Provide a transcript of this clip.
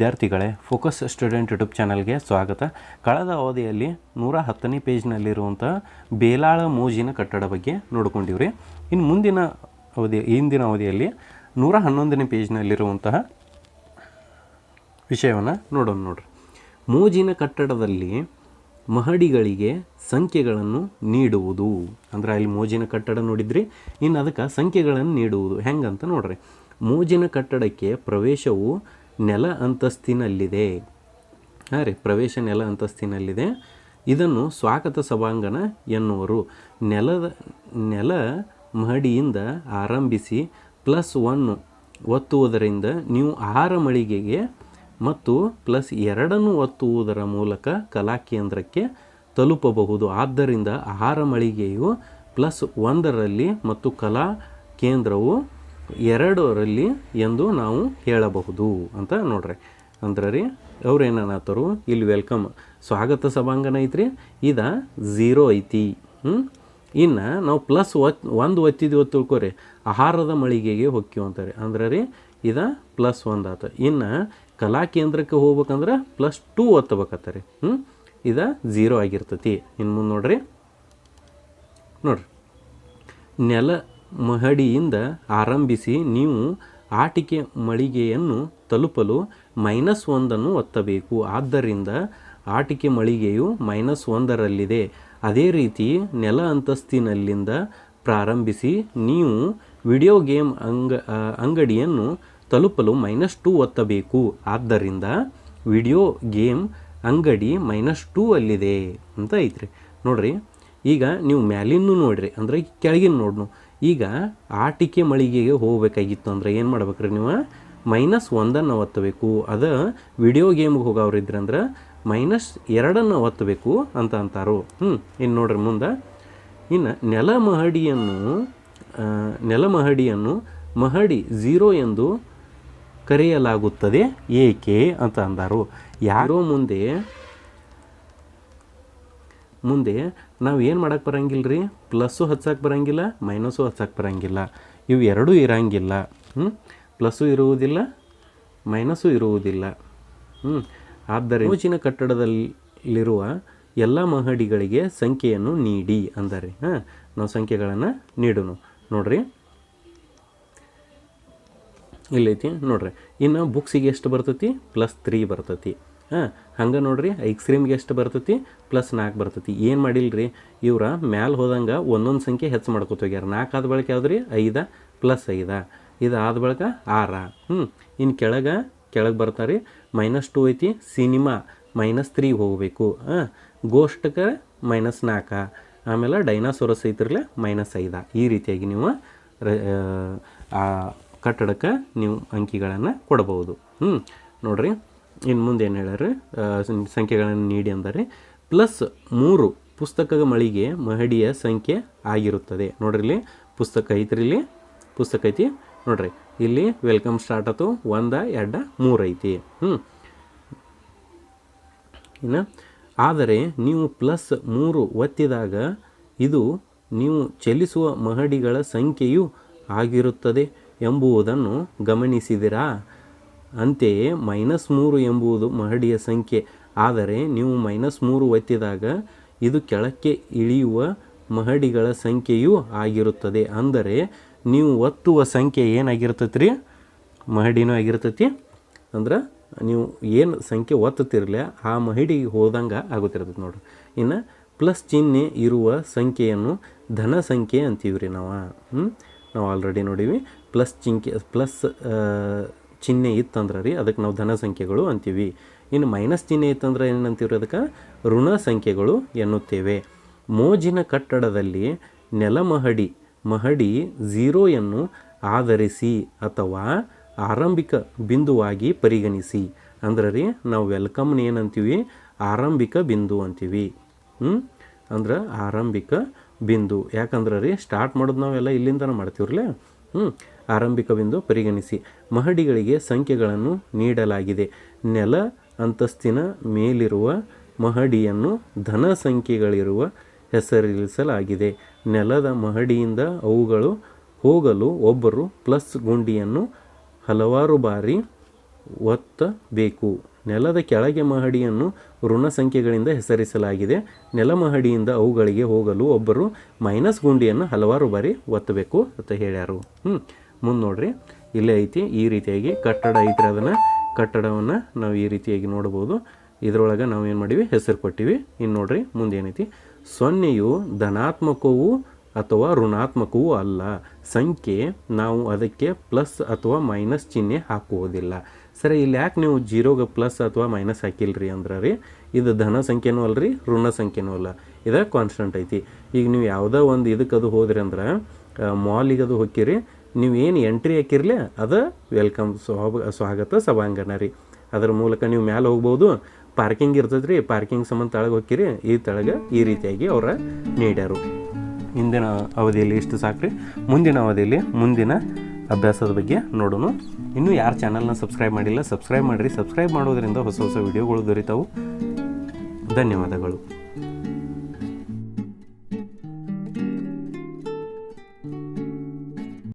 ವಿದ್ಯಾರ್ಥಿಗಳೇ, focus student YouTube ಚಾನಲ್ಗೆ ಸ್ವಾಗತ. ಕಳೆದ ಅವಧಿಯಲ್ಲಿ ನೂರ ಹತ್ತನೇ ಪೇಜ್ನಲ್ಲಿರುವಂಥ ಬೇಲಾಳ ಮೋಜಿನ ಕಟ್ಟಡ ಬಗ್ಗೆ ನೋಡ್ಕೊಂಡಿವ್ರಿ. ಇನ್ನು ಮುಂದಿನ ಅವಧಿ, ಹಿಂದಿನ ಅವಧಿಯಲ್ಲಿ ನೂರ ಹನ್ನೊಂದನೇ ಪೇಜ್ನಲ್ಲಿರುವಂತಹ ವಿಷಯವನ್ನು ನೋಡೋಣ ನೋಡ್ರಿ. ಮೋಜಿನ ಕಟ್ಟಡದಲ್ಲಿ ಮಹಡಿಗಳಿಗೆ ಸಂಖ್ಯೆಗಳನ್ನು ನೀಡುವುದು. ಅಂದ್ರೆ ಅಲ್ಲಿ ಮೋಜಿನ ಕಟ್ಟಡ ನೋಡಿದ್ರಿ, ಇನ್ನು ಅದಕ್ಕೆ ಸಂಖ್ಯೆಗಳನ್ನು ನೀಡುವುದು. ಹೆಂಗಂತ ನೋಡ್ರಿ. ಮೋಜಿನ ಕಟ್ಟಡಕ್ಕೆ ಪ್ರವೇಶವು ನೆಲ ಅಂತಸ್ತಿನಲ್ಲಿದೆ. ಹಾಂ ರೀ, ಪ್ರವೇಶ ನೆಲ ಅಂತಸ್ತಿನಲ್ಲಿದೆ. ಇದನ್ನು ಸ್ವಾಗತ ಸಭಾಂಗಣ ಎನ್ನುವರು. ನೆಲದ, ನೆಲ ಮಹಡಿಯಿಂದ ಆರಂಭಿಸಿ ಪ್ಲಸ್ ಒನ್ ಒತ್ತುವುದರಿಂದ ನೀವು ಆಹಾರ ಮಳಿಗೆಗೆ ಮತ್ತು ಪ್ಲಸ್ ಎರಡನ್ನು ಒತ್ತುವುದರ ಮೂಲಕ ಕಲಾ ಕೇಂದ್ರಕ್ಕೆ ತಲುಪಬಹುದು. ಆದ್ದರಿಂದ ಆಹಾರ ಮಳಿಗೆಯು ಪ್ಲಸ್ ಒಂದರಲ್ಲಿ ಮತ್ತು ಕಲಾ ಕೇಂದ್ರವು ಎರಡರಲ್ಲಿ ಎಂದು ನಾವು ಹೇಳಬಹುದು ಅಂತ ನೋಡ್ರಿ. ಅಂದ್ರೆ ರೀ, ಅವ್ರು ಏನನ್ನತ್ತಾರು ಇಲ್ಲಿ ವೆಲ್ಕಮ್ ಸ್ವಾಗತ ಸಭಾಂಗಣ ಐತ್ರಿ. ಇದ ಝೀರೋ ಐತಿ. ಹ್ಞೂ ಇನ್ನು ನಾವು ಪ್ಲಸ್ ಒತ್ ಒಂದು ಒತ್ತಿದೀವಿ ತಿಳ್ಕೊರಿ. ಆಹಾರದ ಮಳಿಗೆಗೆ ಹೊಕ್ಕಿವ್ ಅಂತಾರೆ. ಅಂದ್ರೆ ರೀ, ಇದ ಪ್ಲಸ್ ಒಂದು ಆತ. ಇನ್ನು ಕಲಾ ಕೇಂದ್ರಕ್ಕೆ ಹೋಗ್ಬೇಕಂದ್ರೆ ಪ್ಲಸ್ ಟೂ ಒತ್ತಬೇಕತ್ತಾರೆ. ಹ್ಞೂ ಇದ ಝೀರೋ ಆಗಿರ್ತತಿ. ಇನ್ನು ಮುಂದೆ ನೋಡ್ರಿ. ನೋಡ್ರಿ. ನೆಲ ಮಹಡಿಯಿಂದ ಆರಂಭಿಸಿ ನೀವು ಆಟಿಕೆ ಮಳಿಗೆಯನ್ನು ತಲುಪಲು ಮೈನಸ್ ಒಂದನ್ನು ಒತ್ತಬೇಕು. ಆದ್ದರಿಂದ ಆಟಿಕೆ ಮಳಿಗೆಯು ಮೈನಸ್ ಒಂದರಲ್ಲಿದೆ. ಅದೇ ರೀತಿ ನೆಲ ಅಂತಸ್ತಿನಲ್ಲಿಂದ ಪ್ರಾರಂಭಿಸಿ ನೀವು ವಿಡಿಯೋ ಗೇಮ್ ಅಂಗ ಅಂಗಡಿಯನ್ನು ತಲುಪಲು ಮೈನಸ್ ಟೂ ಒತ್ತಬೇಕು. ಆದ್ದರಿಂದ ವಿಡಿಯೋ ಗೇಮ್ ಅಂಗಡಿ ಮೈನಸ್ ಟೂ ಅಲ್ಲಿದೆ ಅಂತ ಐತ್ರಿ. ನೋಡ್ರಿ, ಈಗ ನೀವು ಮ್ಯಾಲಿನೂ ನೋಡ್ರಿ, ಅಂದ್ರೆ ಕೆಳಗಿನ ನೋಡ್ನು. ಈಗ ಆಟಿಕೆ ಮಳಿಗೆಗೆ ಹೋಗಬೇಕಾಗಿತ್ತು ಅಂದ್ರೆ ಏನು ಮಾಡ್ಬೇಕ್ರಿ ನೀವು? ಮೈನಸ್ ಒಂದನ್ನು ಒತ್ತಬೇಕು. ಅದು ವಿಡಿಯೋ ಗೇಮ್ಗೆ ಹೋಗೋರಿದ್ರಂದ್ರೆ ಮೈನಸ್ ಎರಡನ್ನು ಒತ್ತಬೇಕು ಅಂತ ಅಂತಾರು. ಹ್ಞೂ ಇನ್ನು ನೋಡ್ರಿ ಮುಂದೆ. ಇನ್ನು ನೆಲ ಮಹಡಿಯನ್ನು ನೆಲ ಮಹಡಿಯನ್ನು ಮಹಡಿ ಝೀರೋ ಎಂದು ಕರೆಯಲಾಗುತ್ತದೆ. ಏಕೆ ಅಂತ ಅಂದರು. ಯಾರೋ ಮುಂದೆ ಮುಂದೆ ನಾವು ಏನು ಮಾಡೋಕ್ಕೆ ಬರಂಗಿಲ್ಲ ರೀ ಪ್ಲಸ್ಸು ಹಚ್ಚಕ್ಕೆ ಬರಂಗಿಲ್ಲ ಮೈನಸ್ಸು ಹಚ್ಚಕ್ಕೆ ಬರಂಗಿಲ್ಲ. ಇವು ಎರಡೂ ಇರೋಂಗಿಲ್ಲ. ಹ್ಞೂ ಪ್ಲಸ್ಸು ಇರುವುದಿಲ್ಲ ಮೈನಸ್ಸು ಇರುವುದಿಲ್ಲ. ಹ್ಞೂ ಆದ್ದರಿಂದ ಮೋಚಿನ ಕಟ್ಟಡದಲ್ಲಿರುವ ಎಲ್ಲ ಮಹಡಿಗಳಿಗೆ ಸಂಖ್ಯೆಯನ್ನು ನೀಡಿ ಅಂದರೆ. ಹಾಂ? ನಾವು ಸಂಖ್ಯೆಗಳನ್ನು ನೀಡೋಣ ನೋಡ್ರಿ. ಇಲ್ಲೈತಿ? ನೋಡ್ರಿ. ಇನ್ನು ಬುಕ್ಸಿಗೆ ಎಷ್ಟು ಬರ್ತೈತಿ? ಪ್ಲಸ್ ತ್ರೀ ಬರ್ತೈತಿ. ಹಾಂ, ಹಂಗೆ ನೋಡ್ರಿ ಐಕ್ಸ್ಕ್ರೀಮ್ಗೆ ಎಷ್ಟು ಬರ್ತೈತಿ ಪ್ಲಸ್ ನಾಲ್ಕು ಬರ್ತೈತಿ. ಏನು ಮಾಡಿಲ್ರಿ, ಇವ್ರ ಮ್ಯಾಲೆ ಹೋದಂಗೆ ಒಂದೊಂದು ಸಂಖ್ಯೆ ಹೆಚ್ಚು ಮಾಡ್ಕೊತ ಹೋಗ್ಯಾರ. ನಾಲ್ಕು ಆದ ಬಳಿಕ ಯಾವ್ದು ರೀ ಐದ ಪ್ಲಸ್ ಐದ. ಇದು ಆದ ಬಳಿಕ ಆರ. ಹ್ಞೂ ಇನ್ನು ಕೆಳಗೆ ಕೆಳಗೆ ಬರ್ತಾರೆ ಮೈನಸ್ ಟು ಐತಿ ಸಿನಿಮಾ ಮೈನಸ್ ತ್ರೀ ಹೋಗಬೇಕು. ಹಾಂ ಗೋಷ್ಟಕ್ಕೆ ಮೈನಸ್ ನಾಲ್ಕು ಆಮೇಲೆ ಡೈನಾಸೋರಸ್ ಐತಿರಲೇ ಮೈನಸ್ ಐದ. ಈ ರೀತಿಯಾಗಿ ನೀವು, ರ- ಆ ಕಟ್ಟಡಕ್ಕೆ ನೀವು ಅಂಕಿಗಳನ್ನು ಕೊಡಬಹುದು ಹ್ಞೂ ನೋಡ್ರಿ. ಇನ್ನು ಮುಂದೆ ಏನು ಹೇಳ್ಯಾರ ಸಂಖ್ಯೆಗಳನ್ನು ನೀಡಿ ಅಂದರೆ ಪ್ಲಸ್ ಮೂರು ಪುಸ್ತಕದ ಮಳಿಗೆ ಮಹಡಿಯ ಸಂಖ್ಯೆ ಆಗಿರುತ್ತದೆ. ನೋಡ್ರಿ ಪುಸ್ತಕ ಐತ್ರಿ ಇಲ್ಲಿ ಪುಸ್ತಕ ಐತಿ. ನೋಡ್ರಿ, ಇಲ್ಲಿ ವೆಲ್ಕಮ್ ಸ್ಟಾರ್ಟ್ ಆಯ್ತು ಒಂದ, ಎರಡ, ಮೂರು ಐತಿ. ಹ್ಞೂ ಇನ್ನು, ಆದರೆ ನೀವು ಪ್ಲಸ್ ಮೂರು ಒತ್ತಿದಾಗ ಇದು ನೀವು ಚಲಿಸುವ ಮಹಡಿಗಳ ಸಂಖ್ಯೆಯೂ ಆಗಿರುತ್ತದೆ ಎಂಬುದನ್ನು ಗಮನಿಸಿದಿರಾ? ಅಂತೆಯೇ ಮೈನಸ್ ಮೂರು ಎಂಬುದು ಮಹಡಿಯ ಸಂಖ್ಯೆ. ಆದರೆ ನೀವು ಮೈನಸ್ ಮೂರು ಒತ್ತಿದಾಗ ಇದು ಕೆಳಕ್ಕೆ ಇಳಿಯುವ ಮಹಡಿಗಳ ಸಂಖ್ಯೆಯೂ ಆಗಿರುತ್ತದೆ. ಅಂದರೆ ನೀವು ಒತ್ತುವ ಸಂಖ್ಯೆ ಏನಾಗಿರ್ತೈತಿ ರೀ ಮಹಡಿನೂ ಆಗಿರ್ತೈತಿ. ಅಂದ್ರೆ ನೀವು ಏನು ಸಂಖ್ಯೆ ಒತ್ತುತ್ತಿರಲ್ಲ ಆ ಮಹಡಿಗೆ ಹೋದಂಗೆ ಆಗುತ್ತಿರ್ತೈತಿ ನೋಡ್ರಿ. ಇನ್ನು ಪ್ಲಸ್ ಚಿಹ್ನೆ ಇರುವ ಸಂಖ್ಯೆಯನ್ನು ಧನ ಸಂಖ್ಯೆ ಅಂತೀವಿ ರೀ ನಾವು ನಾವು ಆಲ್ರೆಡಿ ನೋಡೀವಿ. ಪ್ಲಸ್ ಚಿಂಕೆ, ಪ್ಲಸ್ ಚಿಹ್ನೆ ಇತ್ತಂದ್ರೆ ರೀ ಅದಕ್ಕೆ ನಾವು ಧನ ಸಂಖ್ಯೆಗಳು ಅಂತೀವಿ. ಇನ್ನು ಮೈನಸ್ ಚಿಹ್ನೆ ಇತ್ತಂದ್ರೆ ಏನಂತೀವಿ ಅದಕ್ಕೆ? ಋಣ ಸಂಖ್ಯೆಗಳು ಎನ್ನುತ್ತೇವೆ. ಮೋಜಿನ ಕಟ್ಟಡದಲ್ಲಿ ನೆಲಮಹಡಿ, ಮಹಡಿ ಝೀರೋಯನ್ನು ಆಧರಿಸಿ ಅಥವಾ ಆರಂಭಿಕ ಬಿಂದುವಾಗಿ ಪರಿಗಣಿಸಿ. ಅಂದ್ರೆ ರೀ, ನಾವು ವೆಲ್ಕಮ್ನ ಏನಂತೀವಿ? ಆರಂಭಿಕ ಬಿಂದು ಅಂತೀವಿ. ಹ್ಞೂ ಅಂದ್ರೆ ಆರಂಭಿಕ ಬಿಂದು. ಯಾಕಂದ್ರೆ ರೀ ಸ್ಟಾರ್ಟ್ ಮಾಡೋದು ನಾವೆಲ್ಲ ಇಲ್ಲಿಂದನೇ ಮಾಡ್ತೀವ್ರಲ್ಲ? ಹ್ಞೂ ಆರಂಭಿಕ ಬಿಂದು ಪರಿಗಣಿಸಿ. ಮಹಡಿಗಳಿಗೆ ಸಂಖ್ಯೆಗಳನ್ನು ನೀಡಲಾಗಿದೆ. ನೆಲ ಅಂತಸ್ತಿನ ಮೇಲಿರುವ ಮಹಡಿಯನ್ನು ಧನ ಸಂಖ್ಯೆಗಳಿರುವ ಹೆಸರಿಸಲಾಗಿದೆ. ನೆಲದ ಮಹಡಿಯಿಂದ ಅವುಗಳು ಹೋಗಲು ಒಬ್ಬರು ಪ್ಲಸ್ ಗುಂಡಿಯನ್ನು ಹಲವಾರು ಬಾರಿ ಒತ್ತಬೇಕು. ನೆಲದ ಕೆಳಗೆ ಮಹಡಿಯನ್ನು ಋಣ ಸಂಖ್ಯೆಗಳಿಂದ ಹೆಸರಿಸಲಾಗಿದೆ. ನೆಲ ಮಹಡಿಯಿಂದ ಅವುಗಳಿಗೆ ಹೋಗಲು ಒಬ್ಬರು ಮೈನಸ್ ಗುಂಡಿಯನ್ನು ಹಲವಾರು ಬಾರಿ ಒತ್ತಬೇಕು ಅಂತ ಹೇಳ್ಯಾರು. ಹ್ಞೂ ಮುಂದೆ ನೋಡ್ರಿ. ಇಲ್ಲೇ ಐತಿ, ಈ ರೀತಿಯಾಗಿ ಕಟ್ಟಡ ಐತ್ರಿ ಅದನ್ನು. ಕಟ್ಟಡವನ್ನು ನಾವು ಈ ರೀತಿಯಾಗಿ ನೋಡ್ಬೋದು. ಇದರೊಳಗೆ ನಾವು ಏನು ಮಾಡೀವಿ? ಹೆಸರು ಕೊಟ್ಟಿವಿ. ಇನ್ನು ನೋಡ್ರಿ, ಮುಂದೆ ಏನೈತಿ? ಸೊನ್ನೆಯು ಧನಾತ್ಮಕವೂ ಅಥವಾ ಋಣಾತ್ಮಕವೂ ಅಲ್ಲ. ಸಂಖ್ಯೆ ನಾವು ಅದಕ್ಕೆ ಪ್ಲಸ್ ಅಥವಾ ಮೈನಸ್ ಚಿಹ್ನೆ ಹಾಕುವುದಿಲ್ಲ ಸರಿ, ಇಲ್ಲಿ ಯಾಕೆ ನೀವು ಜೀರೋಗೆ ಪ್ಲಸ್ ಅಥವಾ ಮೈನಸ್ ಹಾಕಿಲ್ರಿ ಅಂದ್ರೆ ರೀ, ಇದು ಧನ ಸಂಖ್ಯೆನೂ ರೀ ಋಣ ಸಂಖ್ಯೆನೂ ಅಲ್ಲ. ಇದು ಕಾನ್ಸ್ಟಂಟ್ ಐತಿ. ಈಗ ನೀವು ಯಾವುದೋ ಒಂದು ಇದಕ್ಕೆ ಅದು ಹೋದ್ರಿ ಅಂದ್ರೆ ಮಾಲಿಗೆ ಅದು ಹೋಗಿರಿ ನೀವು ಏನು ಎಂಟ್ರಿ ಹಾಕಿರ್ಲಿ, ಅದು ವೆಲ್ಕಮ್ ಸ್ವಾಗ, ಸ್ವಾಗತ ಸಭಾಂಗಣ ರೀ. ಅದರ ಮೂಲಕ ನೀವು ಮ್ಯಾಲೆ ಹೋಗ್ಬೋದು ಪಾರ್ಕಿಂಗ್ ಇರ್ತದೆ ರೀ ಪಾರ್ಕಿಂಗ್ ಸಂಬಂಧ ತಳಗೆ ಹೋಗಿರಿ ಈ ತಳಗೆ ಈ ರೀತಿಯಾಗಿ ಅವರ ನೀಡ್ಯಾರು. ಇಂದಿನ ಅವಧಿಯಲ್ಲಿ ಇಷ್ಟು ಸಾಕ್ರಿ. ಮುಂದಿನ ಅವಧಿಯಲ್ಲಿ ಮುಂದಿನ ಅಭ್ಯಾಸದ ಬಗ್ಗೆ ನೋಡೋಣ. ಇನ್ನೂ ಯಾರು ಚಾನಲ್ನ ಸಬ್ಸ್ಕ್ರೈಬ್ ಮಾಡಿಲ್ಲ ಸಬ್ಸ್ಕ್ರೈಬ್ ಮಾಡಿರಿ. ಸಬ್ಸ್ಕ್ರೈಬ್ ಮಾಡೋದರಿಂದ ಹೊಸ ಹೊಸ ವಿಡಿಯೋಗಳು ದೊರೀತಾವು. ಧನ್ಯವಾದಗಳು.